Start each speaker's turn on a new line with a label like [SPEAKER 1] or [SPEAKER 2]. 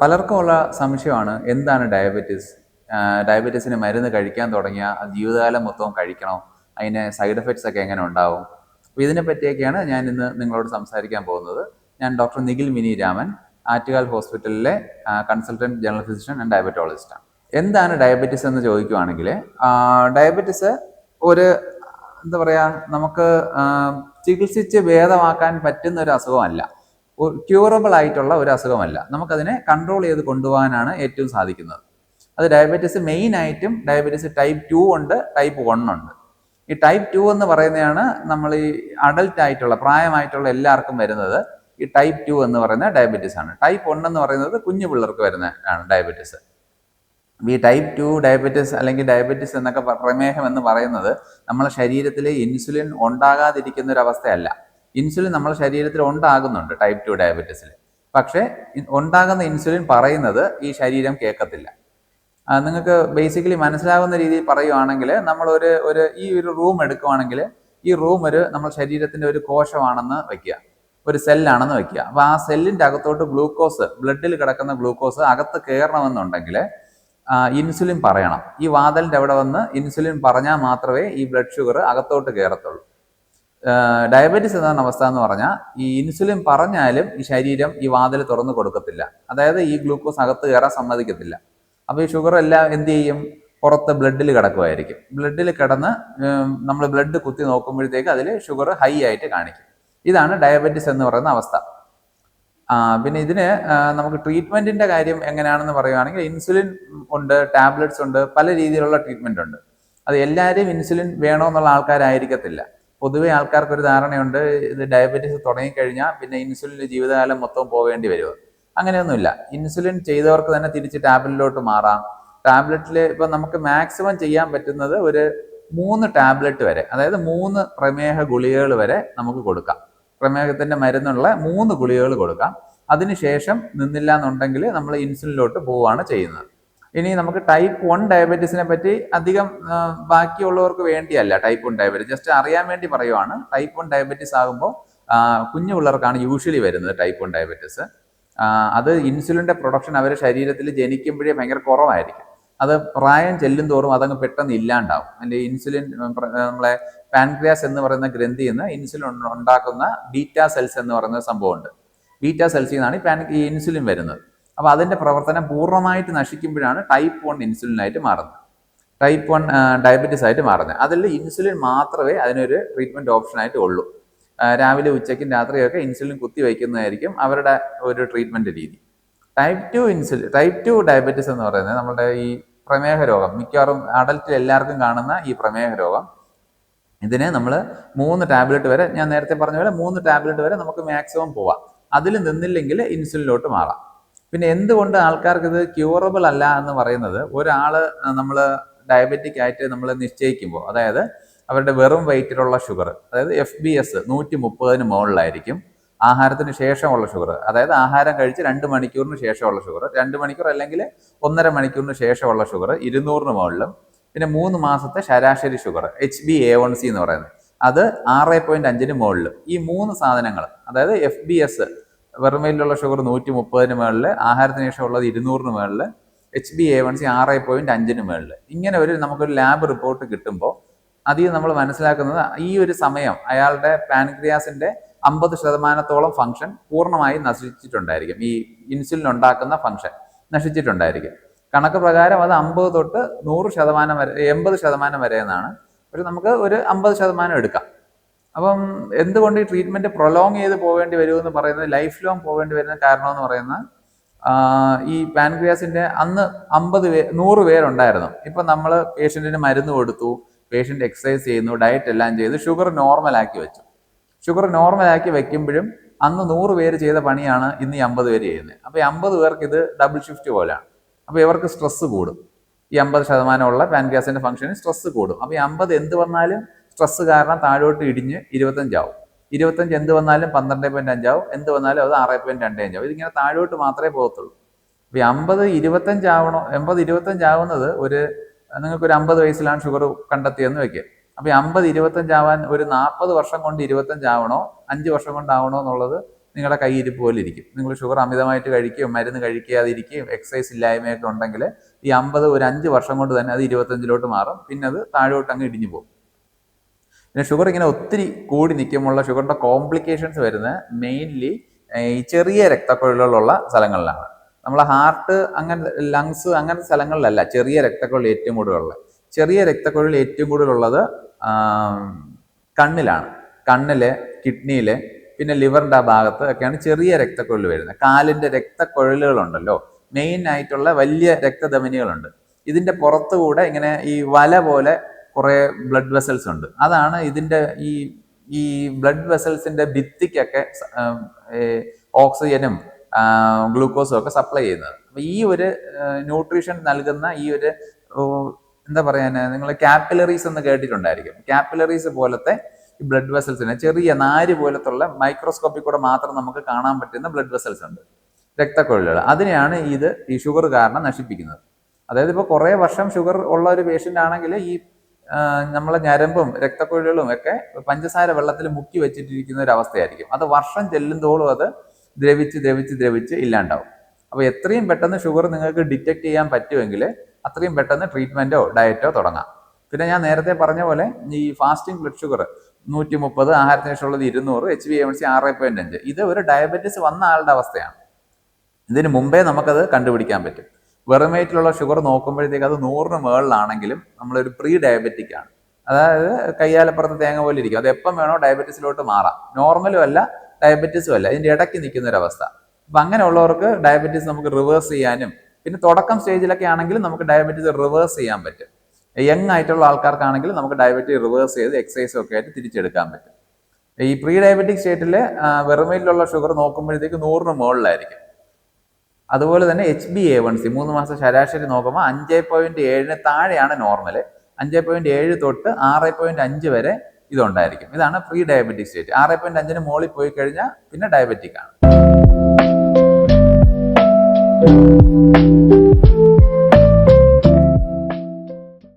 [SPEAKER 1] പലർക്കും ഉള്ള സംശയമാണ് എന്താണ് ഡയബറ്റിസ് ഡയബറ്റീസിന് മരുന്ന് കഴിക്കാൻ തുടങ്ങിയ ജീവിതകാലം മൊത്തവും കഴിക്കണോ? അതിന് സൈഡ് എഫക്ട്സ് ഒക്കെ എങ്ങനെ ഉണ്ടാവും? അപ്പോൾ ഇതിനെ പറ്റിയൊക്കെയാണ് ഞാൻ ഇന്ന് നിങ്ങളോട് സംസാരിക്കാൻ പോകുന്നത്. ഞാൻ ഡോക്ടർ നിഖിൽ മിനി രാമൻ ആറ്റുകാൽ ഹോസ്പിറ്റലിലെ കൺസൾട്ടന്റ് ജനറൽ ഫിസിഷ്യൻ ആൻഡ് ഡയബറ്റോളജിസ്റ്റാണ് എന്താണ് ഡയബറ്റിസ് എന്ന് ചോദിക്കുവാണെങ്കിൽ ഡയബറ്റിസ് ഒരു എന്താ പറയുക നമുക്ക് ചികിത്സിച്ച് ഭേദമാക്കാൻ പറ്റുന്ന ഒരു അസുഖമല്ല. ക്യൂറബിൾ ആയിട്ടുള്ള ഒരു അസുഖമല്ല. നമുക്കതിനെ കൺട്രോൾ ചെയ്ത് കൊണ്ടുപോകാനാണ് ഏറ്റവും സാധിക്കുന്നത്. അത് ഡയബറ്റീസ് മെയിൻ ആയിട്ടും ഡയബറ്റീസ് ടൈപ്പ് ടു ഉണ്ട് ടൈപ്പ് വൺ ഉണ്ട്. ഈ ടൈപ്പ് ടു എന്ന് പറയുന്നതാണ് നമ്മൾ ഈ അഡൽട്ട് ആയിട്ടുള്ള പ്രായമായിട്ടുള്ള എല്ലാവർക്കും വരുന്നത് ഈ ടൈപ്പ് ടു എന്ന് പറയുന്ന ഡയബറ്റീസ് ആണ്. ടൈപ്പ് വൺ എന്ന് പറയുന്നത് കുഞ്ഞു പിള്ളേർക്ക് വരുന്ന ആണ് ഡയബറ്റീസ് ഈ ടൈപ്പ് ടു ഡയബറ്റീസ് അല്ലെങ്കിൽ ഡയബറ്റീസ് എന്നൊക്കെ പ്രമേഹം എന്ന് പറയുന്നത് നമ്മളെ ശരീരത്തിലെ ഇൻസുലിൻ ഉണ്ടാകാതിരിക്കുന്ന ഒരു അവസ്ഥയല്ല. ഇൻസുലിൻ നമ്മുടെ ശരീരത്തിൽ ഉണ്ടാകുന്നുണ്ട് ടൈപ്പ് ടു ഡയബറ്റീസിൽ പക്ഷേ ഉണ്ടാകുന്ന ഇൻസുലിൻ പറയുന്നത് ഈ ശരീരം കേൾക്കത്തില്ല. നിങ്ങൾക്ക് ബേസിക്കലി മനസ്സിലാകുന്ന രീതിയിൽ പറയുവാണെങ്കിൽ നമ്മൾ ഒരു ഒരു ഈ ഒരു റൂം എടുക്കുവാണെങ്കിൽ ഈ റൂം ഒരു നമ്മൾ ശരീരത്തിന്റെ ഒരു കോശമാണെന്ന് വയ്ക്കുക ഒരു സെല്ലാണെന്ന് വയ്ക്കുക അപ്പോൾ ആ സെല്ലിന്റെ അകത്തോട്ട് ഗ്ലൂക്കോസ് ബ്ലഡിൽ കിടക്കുന്ന ഗ്ലൂക്കോസ് അകത്ത് കയറണമെന്നുണ്ടെങ്കിൽ ഇൻസുലിൻ പറയണം. ഈ വാതലിന്റെ അവിടെ വന്ന് ഇൻസുലിൻ പറഞ്ഞാൽ മാത്രമേ ഈ ബ്ലഡ് ഷുഗർ അകത്തോട്ട് കയറത്തുള്ളൂ. ഡയബറ്റീസ് എന്ന അവസ്ഥ എന്ന് പറഞ്ഞാൽ ഈ ഇൻസുലിൻ പറഞ്ഞാലും ഈ ശരീരം ഈ വാതിൽ തുറന്നു കൊടുക്കത്തില്ല. അതായത് ഈ ഗ്ലൂക്കോസ് അകത്ത് കയറാൻ സമ്മതിക്കത്തില്ല. അപ്പോൾ ഈ ഷുഗർ എല്ലാം എന്ത് ചെയ്യും? പുറത്ത് ബ്ലഡിൽ കിടക്കുമായിരിക്കും ബ്ലഡിൽ കിടന്ന് നമ്മൾ ബ്ലഡ് കുത്തി നോക്കുമ്പോഴത്തേക്ക് അതിൽ ഷുഗർ ഹൈ ആയിട്ട് കാണിക്കും. ഇതാണ് ഡയബറ്റിസ് എന്ന് പറയുന്ന അവസ്ഥ. പിന്നെ ഇതിന് നമുക്ക് ട്രീറ്റ്മെന്റിന്റെ കാര്യം എങ്ങനെയാണെന്ന് പറയുകയാണെങ്കിൽ ഇൻസുലിൻ ഉണ്ട് ടാബ്ലറ്റ്സ് ഉണ്ട് പല രീതിയിലുള്ള ട്രീറ്റ്മെന്റ് ഉണ്ട്. അത് എല്ലാവരും ഇൻസുലിൻ വേണമെന്നുള്ള ആൾക്കാരായിരിക്കത്തില്ല. പൊതുവെ ആൾക്കാർക്ക് ഒരു ധാരണയുണ്ട് ഇത് ഡയബറ്റീസ് തുടങ്ങിക്കഴിഞ്ഞാൽ പിന്നെ ഇൻസുലിൻ ജീവിതകാലം മൊത്തം പോകേണ്ടി വരുമോ അങ്ങനെയൊന്നുമില്ല. ഇൻസുലിൻ ചെയ്തവർക്ക് തന്നെ തിരിച്ച് ടാബ്ലറ്റിലോട്ട് മാറാം. ടാബ്ലറ്റിൽ ഇപ്പം നമുക്ക് മാക്സിമം ചെയ്യാൻ പറ്റുന്നത് ഒരു മൂന്ന് ടാബ്ലറ്റ് വരെ അതായത് മൂന്ന് പ്രമേഹ ഗുളികകൾ വരെ നമുക്ക് കൊടുക്കാം. പ്രമേഹത്തിന്റെ മരുന്നുള്ള മൂന്ന് ഗുളികകൾ കൊടുക്കാം. അതിനുശേഷം നിന്നില്ല എന്നുണ്ടെങ്കിൽ നമ്മൾ ഇൻസുലിനിലോട്ട് പോവുകയാണ് ചെയ്യുന്നത്. ഇനി നമുക്ക് ടൈപ്പ് വൺ ഡയബറ്റീസിനെ പറ്റി അധികം ബാക്കിയുള്ളവർക്ക് വേണ്ടിയല്ല ടൈപ്പ് വൺ ഡയബറ്റീസ് ജസ്റ്റ് അറിയാൻ വേണ്ടി പറയുവാണ്. ടൈപ്പ് വൺ ഡയബറ്റീസ് ആകുമ്പോൾ കുഞ്ഞു പിള്ളേർക്കാണ് യൂഷ്വലി വരുന്നത് ടൈപ്പ് വൺ ഡയബറ്റീസ് അത് ഇൻസുലിന്റെ പ്രൊഡക്ഷൻ അവരുടെ ശരീരത്തിൽ ജനിക്കുമ്പോഴേ ഭയങ്കര കുറവായിരിക്കും. അത് പ്രായം ചെല്ലും തോറും അതങ്ങ് പെട്ടെന്ന് ഇല്ലാണ്ടാവും. അതിന്റെ ഇൻസുലിൻ നമ്മളെ പാൻക്രിയാസ് എന്ന് പറയുന്ന ഗ്രന്ഥിയിൽ നിന്ന് ഇൻസുലിൻ ഉണ്ടാക്കുന്ന ബീറ്റാ സെൽസ് എന്ന് പറയുന്ന സംഭവമുണ്ട്. ബീറ്റാ സെൽസിൽ നിന്നാണ് ഈ പാൻ ഈ ഇൻസുലിൻ വരുന്നത്. അപ്പോൾ അതിന്റെ പ്രവർത്തനം പൂർണമായിട്ട് നശിക്കുമ്പോഴാണ് ടൈപ്പ് വൺ ഇൻസുലിനായിട്ട് മാറുന്നത്. ടൈപ്പ് വൺ ഡയബറ്റീസ് ആയിട്ട് മാറുന്നത്. അതിൽ ഇൻസുലിൻ മാത്രമേ അതിനൊരു ട്രീറ്റ്മെന്റ് ഓപ്ഷൻ ആയിട്ട് ഉള്ളൂ. രാവിലെ ഉച്ചയ്ക്കും രാത്രിയൊക്കെ ഇൻസുലിൻ കുത്തി വയ്ക്കുന്നതായിരിക്കും അവരുടെ ഒരു ട്രീറ്റ്മെന്റ് രീതി. Type two insulin type two diabetes എന്ന് പറയുന്നത് നമ്മുടെ ഈ പ്രമേഹ രോഗം. മിക്കവാറും അഡൽറ്റിൽ എല്ലാവർക്കും കാണുന്ന ഈ പ്രമേഹ രോഗം. ഇതിന് നമ്മൾ മൂന്ന് ടാബ്ലറ്റ് വരെ ഞാൻ നേരത്തെ പറഞ്ഞ പോലെ മൂന്ന് ടാബ്ലറ്റ് വരെ നമുക്ക് മാക്സിമം പോവാം. അതിൽ നിന്നില്ലെങ്കിൽ ഇൻസുലിനിലോട്ട് മാറാം. പിന്നെ എന്തുകൊണ്ട് ആൾക്കാർക്ക് ഇത് ക്യൂറബിൾ അല്ല എന്ന് പറയുന്നത്? ഒരാൾ നമ്മൾ ഡയബറ്റിക് ആയിട്ട് നമ്മൾ നിശ്ചയിക്കുമ്പോൾ അതായത് അവരുടെ വെറും വെയിറ്റിലുള്ള ഷുഗർ അതായത് എഫ് ബി എസ് നൂറ്റി മുപ്പതിന് മുകളിലായിരിക്കും ആഹാരത്തിന് ശേഷമുള്ള ഷുഗർ അതായത് ആഹാരം കഴിച്ച് രണ്ട് മണിക്കൂറിന് ശേഷമുള്ള ഷുഗർ രണ്ട് മണിക്കൂർ അല്ലെങ്കിൽ ഒന്നര മണിക്കൂറിന് ശേഷമുള്ള ഷുഗർ ഇരുന്നൂറിന് മുകളിലും പിന്നെ മൂന്ന് മാസത്തെ ശരാശരി sugar H B A one C എന്ന് പറയുന്നത്. അത് ആറ് പോയിന്റ് അഞ്ചിന് മുകളിൽ ഈ മൂന്ന് സാധനങ്ങൾ അതായത് എഫ് ബി എസ് വെറുമയിലുള്ള ഷുഗർ നൂറ്റി മുപ്പതിന് മുകളിൽ ആഹാരത്തിന് ശേഷം ഉള്ളത് ഇരുന്നൂറിന് മുകളിൽ H B A one C ആറ് പോയിന്റ് അഞ്ചിന് മുകളിൽ ഇങ്ങനെ ഒരു നമുക്കൊരു ലാബ് റിപ്പോർട്ട് കിട്ടുമ്പോൾ അതിൽ നമ്മൾ മനസ്സിലാക്കുന്നത് ഈ ഒരു സമയം അയാളുടെ പാൻക്രിയാസിന്റെ അമ്പത് ശതമാനത്തോളം ഫംഗ്ഷൻ പൂർണമായും നശിച്ചിട്ടുണ്ടായിരിക്കും. ഈ ഇൻസുലിൻ ഉണ്ടാക്കുന്ന ഫംഗ്ഷൻ നശിച്ചിട്ടുണ്ടായിരിക്കും. കണക്ക് പ്രകാരം അത് അമ്പത് തൊട്ട് നൂറ് ശതമാനം വരെ എൺപത് ശതമാനം വരെ എന്നാണ്. പക്ഷെ നമുക്ക് ഒരു അമ്പത് ശതമാനം എടുക്കാം. അപ്പം എന്തുകൊണ്ട് ഈ ട്രീറ്റ്മെന്റ് പ്രൊലോങ് ചെയ്ത് പോവേണ്ടി വരുമെന്ന് പറയുന്നത് ലൈഫ് ലോങ് പോവേണ്ടി വരുന്ന കാരണം എന്ന് പറയുന്നത് ഈ പാൻക്രിയാസിന്റെ അന്ന് അമ്പത് പേ നൂറ് പേരുണ്ടായിരുന്നു. ഇപ്പൊ നമ്മൾ പേഷ്യന്റിന് മരുന്ന് കൊടുത്തു പേഷ്യന്റ് എക്സസൈസ് ചെയ്യുന്നു ഡയറ്റ് എല്ലാം ചെയ്ത് ഷുഗർ നോർമലാക്കി വെച്ചു. ഷുഗർ നോർമലാക്കി വെക്കുമ്പോഴും അന്ന് നൂറ് പേര് ചെയ്ത പണിയാണ് ഇന്ന് ഈ അമ്പത് പേര് ചെയ്യുന്നത്. അപ്പോൾ ഈ അമ്പത് പേർക്ക് ഇത് ഡബിൾ ഷിഫ്റ്റ് പോലെയാണ് അപ്പോൾ ഇവർക്ക് സ്ട്രെസ് കൂടും. ഈ അമ്പത് ശതമാനമുള്ള പാൻക്രിയാസിന്റെ ഫംഗ്ഷന് സ്ട്രെസ് കൂടും. അപ്പോൾ ഈ അമ്പത് എന്ത് വന്നാലും സ്ട്രെസ് കാരണം താഴോട്ട് ഇടിഞ്ഞ് ഇരുപത്തഞ്ചാവും. ഇരുപത്തഞ്ച് എന്ത് വന്നാലും പന്ത്രണ്ട് പോയിന്റ് അഞ്ചാവും. എന്ത് വന്നാലും അത് ആറ് പോയിന്റ് രണ്ട് അഞ്ചാവും. ഇതിങ്ങനെ താഴോട്ട് മാത്രമേ പോകത്തുള്ളൂ. അപ്പോൾ ഈ അമ്പത് ഇരുപത്തഞ്ചാവണോ എൺപത് ഇരുപത്തഞ്ചാവുന്നത് ഒരു നിങ്ങൾക്ക് ഒരു അമ്പത് വയസ്സിലാണ് ഷുഗർ കണ്ടെത്തിയെന്ന് വെക്കുക. അപ്പോൾ ഈ അമ്പത് ഇരുപത്തഞ്ചാവാൻ ഒരു നാൽപ്പത് വർഷം കൊണ്ട് ഇരുപത്തഞ്ചാവണോ അഞ്ച് വർഷം കൊണ്ടാവണോ എന്നുള്ളത് നിങ്ങളുടെ കയ്യിരിപ്പ് പോലെ ഇരിക്കും. നിങ്ങൾ ഷുഗർ അമിതമായിട്ട് കഴിക്കുകയും മരുന്ന് കഴിക്കാതിരിക്കുകയും എക്സസൈസ് ഇല്ലായ്മയൊക്കെ ഉണ്ടെങ്കിൽ ഈ അമ്പത് ഒരു അഞ്ച് വർഷം കൊണ്ട് തന്നെ അത് ഇരുപത്തഞ്ചിലോട്ട് മാറും. പിന്നെ അത് താഴോട്ട് അങ്ങ് ഇടിഞ്ഞു പോകും. പിന്നെ ഷുഗർ ഇങ്ങനെ ഒത്തിരി കൂടി നിൽക്കുമ്പോൾ ഷുഗറിന്റെ കോംപ്ലിക്കേഷൻസ് വരുന്നത് മെയിൻലി ഈ ചെറിയ രക്തക്കൊഴലുകളുള്ള സ്ഥലങ്ങളിലാണ്. നമ്മൾ ഹാർട്ട് അങ്ങനെ ലങ്സ് അങ്ങനത്തെ സ്ഥലങ്ങളിലല്ല ചെറിയ രക്തക്കൊഴൽ ഏറ്റവും കൂടുതലുള്ളത് ചെറിയ രക്തക്കൊഴൽ ഏറ്റവും കൂടുതലുള്ളത് കണ്ണിലാണ്. കണ്ണിൽ കിഡ്നിയിൽ പിന്നെ ലിവറിന്റെ ആ ഭാഗത്ത് ഒക്കെയാണ് ചെറിയ രക്തക്കൊഴൽ വരുന്നത്. കാലിന്റെ രക്തക്കൊഴലുകളുണ്ടല്ലോ. മെയിൻ ആയിട്ടുള്ള വലിയ രക്തധമനികളുണ്ട്. ഇതിന്റെ പുറത്തുകൂടെ ഇങ്ങനെ ഈ വല പോലെ കുറെ ബ്ലഡ് വെസൽസ് ഉണ്ട്. അതാണ് ഇതിന്റെ ഈ ഈ ബ്ലഡ് വെസൽസിന്റെ ഭിത്തിക്കൊക്കെ ഓക്സിജനും ഗ്ലൂക്കോസും ഒക്കെ സപ്ലൈ ചെയ്യുന്നത്. അപ്പോൾ ഈ ഒരു ന്യൂട്രീഷൻ നൽകുന്ന ഈ ഒരു എന്താ പറയാൻ നിങ്ങൾ കാപ്പിലറീസ് എന്ന് കേട്ടിട്ടുണ്ടായിരിക്കും. കാപ്പിലറീസ് പോലത്തെ ബ്ലഡ് വെസൽസിന് ചെറിയ നാര് പോലത്തുള്ള മൈക്രോസ്കോപ്പിൽ കൂടെ മാത്രം നമുക്ക് കാണാൻ പറ്റുന്ന ബ്ലഡ് വെസൽസ് ഉണ്ട്. രക്തക്കൊഴലുകൾ. അതിനെയാണ് ഇത് ഈ ഷുഗർ കാരണം നശിപ്പിക്കുന്നത്. അതായത് ഇപ്പോൾ കുറേ വർഷം ഷുഗർ ഉള്ള ഒരു പേഷ്യന്റ് ആണെങ്കിൽ ഈ നമ്മളെ ഞരമ്പും രക്തക്കുഴലുകളും ഒക്കെ പഞ്ചസാര വെള്ളത്തിൽ മുക്കി വെച്ചിട്ടിരിക്കുന്ന ഒരു അവസ്ഥയായിരിക്കും. അത് വർഷം ചെല്ലുന്തോറും അത് ദ്രവിച്ച് ദ്രവിച്ച് ദ്രവിച്ച് ഇല്ലാണ്ടാവും. അപ്പോൾ എത്രയും പെട്ടെന്ന് ഷുഗർ നിങ്ങൾക്ക് ഡിറ്റക്ട് ചെയ്യാൻ പറ്റുമെങ്കിൽ അത്രയും പെട്ടെന്ന് ട്രീറ്റ്മെന്റോ ഡയറ്റോ തുടങ്ങാം. പിന്നെ ഞാൻ നേരത്തെ പറഞ്ഞ പോലെ ഈ ഫാസ്റ്റിംഗ് ബ്ലഡ് ഷുഗർ നൂറ്റി മുപ്പത് ആഹാരത്തിന് ശേഷമുള്ളത് ഇരുന്നൂറ് എച്ച് ബി എം സി ആറ് പോയിന്റ് അഞ്ച്. ഇത് ഒരു ഡയബറ്റീസ് വന്ന ആളുടെ അവസ്ഥയാണ്. ഇതിന് മുമ്പേ നമുക്കത് കണ്ടുപിടിക്കാൻ പറ്റും. വെറുമേറ്റിലുള്ള ഷുഗർ നോക്കുമ്പോഴത്തേക്ക് അത് നൂറിന് മുകളിലാണെങ്കിലും നമ്മളൊരു പ്രീ ഡയബറ്റിക് ആണ്. അതായത് കയ്യാലപ്പുറത്ത് തേങ്ങ പോലെ ഇരിക്കും. അത് എപ്പം വേണോ ഡയബറ്റീസിലോട്ട് മാറാം. നോർമലും അല്ല ഡയബറ്റീസും അല്ല. ഇതിന്റെ ഇടയ്ക്ക് നിൽക്കുന്ന ഒരു അവസ്ഥ അപ്പൊ അങ്ങനെയുള്ളവർക്ക് ഡയബറ്റീസ് നമുക്ക് റിവേഴ്സ് ചെയ്യാനും പിന്നെ തുടക്കം സ്റ്റേജിലൊക്കെ ആണെങ്കിലും നമുക്ക് ഡയബറ്റീസ് റിവേഴ്സ് ചെയ്യാൻ പറ്റും. യങ് ആയിട്ടുള്ള ആൾക്കാർക്കാണെങ്കിൽ നമുക്ക് ഡയബറ്റീസ് റിവേഴ്സ് ചെയ്ത് എക്സസൈസും ഒക്കെ ആയിട്ട് തിരിച്ചെടുക്കാൻ പറ്റും. ഈ പ്രീ ഡയബറ്റിക് സ്റ്റേറ്റിൽ വെറുമയിലുള്ള ഷുഗർ നോക്കുമ്പോഴത്തേക്ക് നൂറിന് മുകളിലായിരിക്കും. അതുപോലെ തന്നെ H B A one C മൂന്ന് മാസം ശരാശരി നോക്കുമ്പോൾ അഞ്ച് പോയിന്റ് ഏഴിന് താഴെയാണ് നോർമൽ അഞ്ച് പോയിന്റ് ഏഴ് തൊട്ട് ആറ് പോയിന്റ് അഞ്ച് വരെ ഇതുണ്ടായിരിക്കും. ഇതാണ് പ്രീ ഡയബറ്റിക് സ്റ്റേറ്റ് ആറ് പോയിന്റ് അഞ്ചിന് മുകളിൽ പോയി കഴിഞ്ഞാൽ പിന്നെ ഡയബറ്റിക് ആണ്.